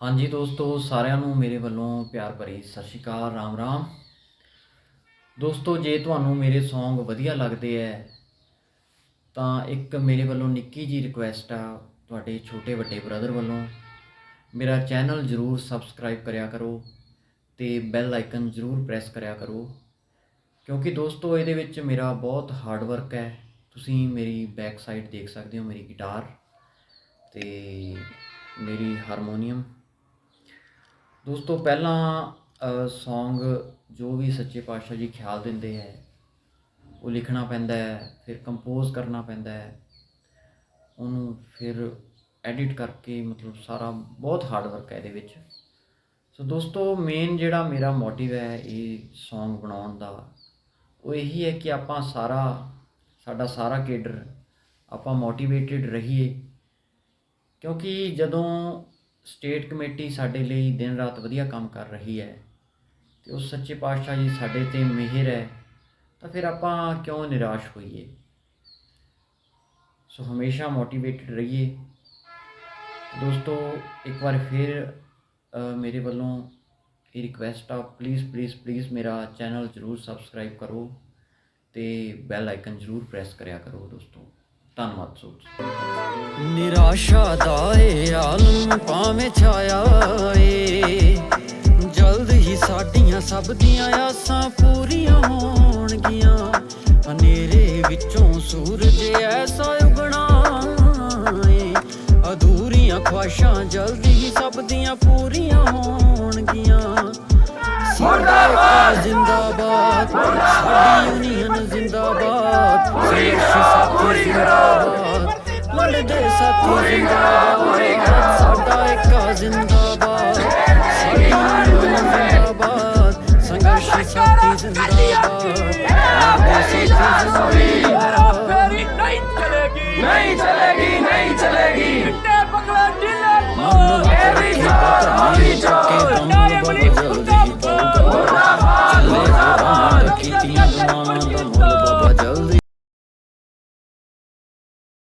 ਹਾਂਜੀ ਦੋਸਤੋ, ਸਾਰਿਆਂ ਨੂੰ ਮੇਰੇ ਵੱਲੋਂ ਪਿਆਰ ਭਰੀ ਸਤਿ ਸ਼੍ਰੀ ਅਕਾਲ, ਰਾਮ ਰਾਮ। ਦੋਸਤੋ, ਜੇ ਤੁਹਾਨੂੰ ਮੇਰੇ Song ਵਧੀਆ ਲੱਗਦੇ ਐ, ਤਾਂ ਇੱਕ ਮੇਰੇ ਵੱਲੋਂ ਨਿੱਕੀ ਜੀ ਰਿਕੁਐਸਟ ਆ ਤੁਹਾਡੇ ਛੋਟੇ ਵੱਡੇ ਬ੍ਰਦਰ ਵੱਲੋਂ। ਮੇਰਾ ਚੈਨਲ ਜਰੂਰ ਸਬਸਕ੍ਰਾਈਬ ਕਰਿਆ ਕਰੋ ਤੇ ਬੈਲ ਆਈਕਨ ਜਰੂਰ ਪ੍ਰੈਸ ਕਰਿਆ ਕਰੋ, ਕਿਉਂਕਿ ਦੋਸਤੋ, ਇਹਦੇ ਵਿੱਚ ਮੇਰਾ ਬਹੁਤ ਹਾਰਡ ਵਰਕ ਹੈ ਤੁਸੀਂ ਮੇਰੀ ਬੈਕ ਸਾਈਡ ਦੇਖ ਸਕਦੇ ਹੋ, ਮੇਰੀ ਗਿਟਾਰ ਤੇ ਮੇਰੀ ਹਾਰਮੋਨੀਅਮ ਦੋਸਤੋ, ਪਹਿਲਾਂ ਸੌਂਗ ਜੋ ਵੀ ਸੱਚੇ ਪਾਤਸ਼ਾਹ ਜੀ ਖਿਆਲ ਦਿੰਦੇ ਹੈ, ਉਹ ਲਿਖਣਾ ਪੈਂਦਾ ਹੈ, ਫਿਰ ਕੰਪੋਜ਼ ਕਰਨਾ ਪੈਂਦਾ ਹੈ। ਉਹਨੂੰ ਫਿਰ ਐਡਿਟ ਕਰਕੇ ਮਤਲਬ ਸਾਰਾ ਬਹੁਤ ਹਾਰਡ ਵਰਕ ਹੈ ਇਹਦੇ ਵਿੱਚ। ਸੋ ਦੋਸਤੋ ਮੇਨ ਜਿਹੜਾ ਮੇਰਾ ਮੋਟਿਵ ਹੈ ਇਹ ਸੌਂਗ ਬਣਾਉਣ ਦਾ, ਉਹ ਇਹੀ ਹੈ ਕਿ ਆਪਾਂ ਸਾਰਾ, ਸਾਡਾ ਸਾਰਾ ਕੇਡਰ ਆਪਾਂ ਮੋਟੀਵੇਟਿਡ ਰਹੀਏ। ਕਿਉਂਕਿ ਜਦੋਂ ਸਟੇਟ ਕਮੇਟੀ ਸਾਡੇ ਲਈ ਦਿਨ ਰਾਤ ਵਧੀਆ ਕੰਮ ਕਰ ਰਹੀ ਹੈ ਤੇ ਉਸ ਸੱਚੇ ਪਾਤਸ਼ਾਹ ਜੀ ਸਾਡੇ ਤੇ ਮਿਹਰ ਹੈ, ਤਾਂ ਫਿਰ ਆਪਾਂ ਕਿਉਂ ਨਿਰਾਸ਼ ਹੋਈਏ? ਸੋ ਹਮੇਸ਼ਾ ਮੋਟੀਵੇਟਡ ਰਹੀਏ। ਦੋਸਤੋ, ਇੱਕ ਵਾਰ ਫਿਰ ਮੇਰੇ ਵੱਲੋਂ ਇਹ ਰਿਕਵੈਸਟ ਆ ਪਲੀਜ਼ ਪਲੀਜ਼ ਪਲੀਜ਼ ਮੇਰਾ ਚੈਨਲ ਜਰੂਰ ਸਬਸਕ੍ਰਾਈਬ ਕਰੋ ਤੇ ਬੈਲ ਆਈਕਨ ਜਰੂਰ ਪ੍ਰੈਸ ਕਰਿਆ ਕਰੋ ਦੋਸਤੋ। ਧੰਨਵਾਦ ਸੋਚ। ਨਿਰਾਸ਼ਾ ਦਾ ਏ ਆਲਮ ਭਾਵੇਂ ਛਾਇਆ ਏ ਜਲਦ ਹੀ ਸਾਡੀਆਂ ਸਭ ਦੀਆਂ ਆਸਾਂ ਪੂਰੀਆਂ ਹੋਣਗੀਆਂ। ਹਨੇਰੇ ਵਿੱਚੋਂ ਸੂਰਜ ਐਸਾ ਉਗਣਾ ਏ ਅਧੂਰੀਆਂ ਖੁਆਇਸ਼ਾਂ ਜਲਦ ਹੀ ਸਭ ਦੀਆਂ ਪੂਰੀਆਂ ਹੋਣਗੀਆਂ। ਸਾਡਾ ਜ਼ਿੰਦਾਬਾਦ, ਸਾਡੀ ਯੂਨੀਅਨ ਜ਼ਿੰਦਾਬਾਦ। ਪੂਰੀ ਕਰੋ ਲੜਦੇ ਸਾ ਪੂਰੀ ਕਰੋ ਪੂਰੀ ਕਰੋ ਸਾਡਾ ਇੱਕ ਜ਼ਿੰਦਾਬਾਦ ਸਾਡਾ ਜ਼ਿੰਦਾਬਾਦ ਸੰਘਰਸ਼ ਸਾਡੀ ਜ਼ਿੰਦਾਬਾਦ